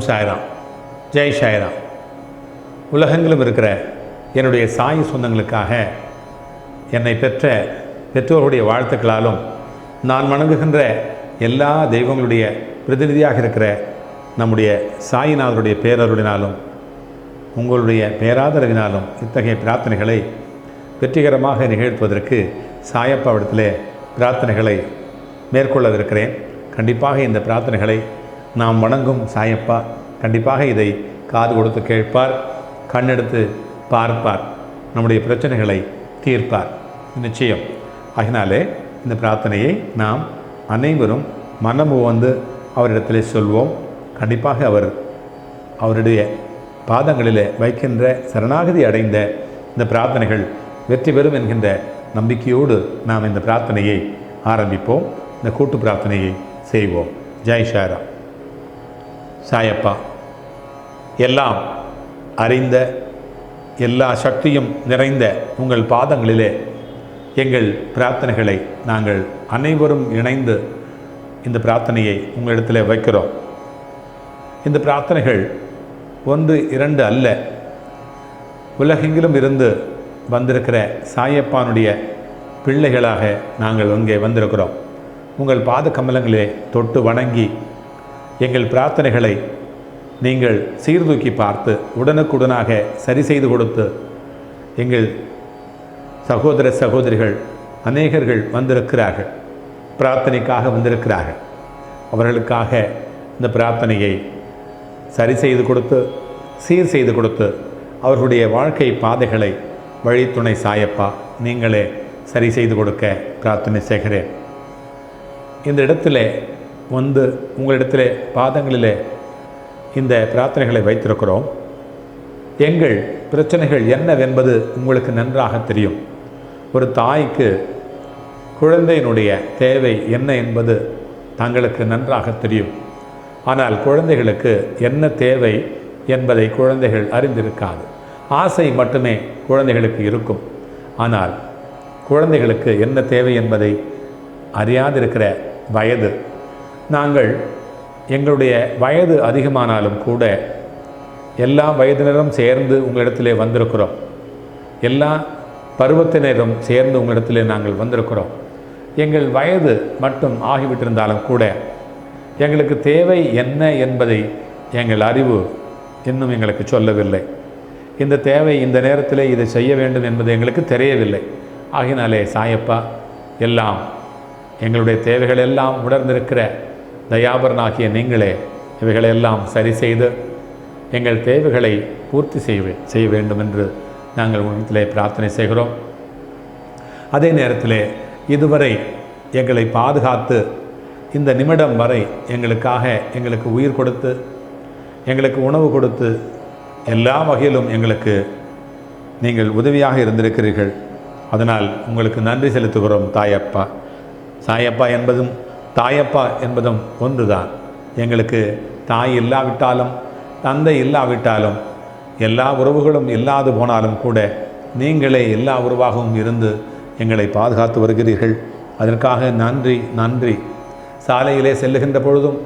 ஓம் சாய்ராம். ஜெய் சாய்ராம். உலகங்களும் இருக்கிற என்னுடைய சாய் சொந்தங்களுக்காக என்னை பெற்ற பெற்றோர்களுடைய வாழ்த்துக்களாலும் நான் வணங்குகின்ற எல்லா தெய்வங்களுடைய பிரதிநிதியாக இருக்கிற நம்முடைய சாயிநாதருடைய பேரருளினாலும் உங்களுடைய பேராதரவினாலும் இத்தகைய பிரார்த்தனைகளை வெற்றிகரமாக நிகழ்த்துவதற்கு சாயப்பாவிடத்திலே பிரார்த்தனைகளை மேற்கொள்ளவிருக்கிறேன். கண்டிப்பாக இந்த பிரார்த்தனைகளை நாம் வணங்கும் சாயப்பா. கண்டிப்பாக இதை காது கொடுத்து கேட்பார் கண்ணெடுத்து பார்ப்பார் நம்முடைய பிரச்சனைகளை தீர்ப்பார். நிச்சயம். ஆகினாலே இந்த பிரார்த்தனையை நாம் அனைவரும் மனம் வந்து அவரிடத்திலே சொல்வோம். கண்டிப்பாக அவர் அவருடைய பாதங்களில் வைக்கின்ற சரணாகதி அடைந்த இந்த பிரார்த்தனைகள் வெற்றி பெறும் என்கின்ற நம்பிக்கையோடு நாம் இந்த பிரார்த்தனையை ஆரம்பிப்போம். இந்த கூட்டு பிரார்த்தனையை செய்வோம். ஜெய் ஷாரா. சாயப்பா. எல்லாம் அறிந்த எல்லா சக்தியும் நிறைந்த உங்கள் பாதங்களிலே எங்கள் பிரார்த்தனைகளை நாங்கள் அனைவரும் இணைந்து இந்த பிரார்த்தனையை உங்களிடத்தில் வைக்கிறோம். இந்த பிரார்த்தனைகள் ஒன்று இரண்டு அல்ல. உலகெங்கிலும் இருந்து வந்திருக்கிற சாயப்பானுடைய பிள்ளைகளாக நாங்கள் இங்கே வந்திருக்கிறோம். உங்கள் பாத கமலங்களே தொட்டு வணங்கி எங்கள் பிரார்த்தனைகளை நீங்கள் சீர்தூக்கி பார்த்து உடனுக்குடனாக சரி செய்து கொடுத்து எங்கள் சகோதர சகோதரிகள் அநேகர்கள் வந்திருக்கிறார்கள். பிரார்த்தனைக்காக வந்திருக்கிறார்கள். அவர்களுக்காக இந்த பிரார்த்தனையை சரி செய்து கொடுத்து சீர் செய்து கொடுத்து அவர்களுடைய வாழ்க்கை பாதைகளை வழித்துணை சாயப்பா நீங்களே சரி செய்து கொடுக்க பிரார்த்தனை செய்கிறேன். இந்த இடத்துல வந்து உங்களிடத்திலே பாதங்களிலே இந்த பிரார்த்தனைகளை வைத்திருக்கிறோம். எங்கள் பிரச்சனைகள் என்னவென்பது உங்களுக்கு நன்றாக தெரியும். ஒரு தாய்க்கு குழந்தையினுடைய தேவை என்ன என்பது தங்களுக்கு நன்றாக தெரியும். ஆனால் குழந்தைகளுக்கு என்ன தேவை என்பதை குழந்தைகள் அறிந்திருக்காது. ஆசை மட்டுமே குழந்தைகளுக்கு இருக்கும். ஆனால் குழந்தைகளுக்கு என்ன தேவை என்பதை அறியாதிருக்கிற வயது நாங்கள் எங்களுடைய வயது அதிகமானாலும் கூட எல்லா வயதினரும் சேர்ந்து உங்களிடத்திலே வந்திருக்கிறோம். எல்லா பருவத்தினரும் சேர்ந்து உங்களிடத்திலே நாங்கள் வந்திருக்கிறோம். எங்கள் வயது மட்டும் ஆகிவிட்டிருந்தாலும் கூட எங்களுக்கு தேவை என்ன என்பதை எங்கள் அறிவு இன்னும் எங்களுக்கு சொல்லவில்லை. இந்த தேவை இந்த நேரத்தில் இதை செய்ய வேண்டும் என்பது எங்களுக்கு தெரியவில்லை. ஆகினாலே சாயப்பா எல்லாம் எங்களுடைய தேவைகள் எல்லாம் உணர்ந்திருக்கிற தயாபரனாகிய நீங்களே இவைகளெல்லாம் சரி செய்து எங்கள் தேவைகளை பூர்த்தி செய்ய செய்ய வேண்டும் என்று நாங்கள் உங்களிடத்திலே பிரார்த்தனை செய்கிறோம். அதே நேரத்தில் இதுவரை எங்களை பாதுகாத்து இந்த நிமிடம் வரை எங்களுக்காக எங்களுக்கு உயிர் கொடுத்து எங்களுக்கு உணவு கொடுத்து எல்லா வகையிலும் எங்களுக்கு நீங்கள் உதவியாக இருந்திருக்கிறீர்கள். அதனால் உங்களுக்கு நன்றி செலுத்துகிறோம் தாயப்பா. சாயப்பா என்பதும் தாயப்பா என்பதும் ஒன்றுதான். எங்களுக்கு தாய் இல்லாவிட்டாலும் தந்தை இல்லாவிட்டாலும் எல்லா உறவுகளும் இல்லாது போனாலும் கூட நீங்களே எல்லா உறவாகவும் இருந்து எங்களை பாதுகாத்து வருகிறீர்கள். அதற்காக நன்றி நன்றி. சாலையிலே செல்லுகின்ற பொழுதும்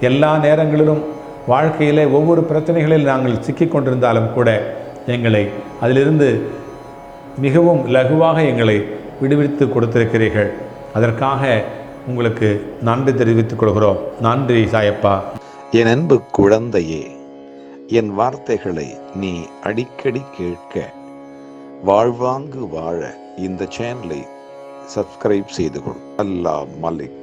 எல்லா நேரங்களிலும் வாழ்க்கையிலே ஒவ்வொரு பிரச்சனைகளில் நாங்கள் சிக்கிக் கொண்டிருந்தாலும் கூட எங்களை அதிலிருந்து மிகவும் லகுவாக எங்களை விடுவித்து கொடுத்திருக்கிறீர்கள். அதற்காக உங்களுக்கு நன்றி தெரிவித்துக் கொள்கிறோம். நன்றி சாயப்பா. என் அன்பு குழந்தையே என் வார்த்தைகளை நீ அடிக்கடி கேட்க வாழ்வாங்கு வாழ இந்த சேனலை சப்ஸ்கிரைப் செய்து கொள். அல்லா மலிக்.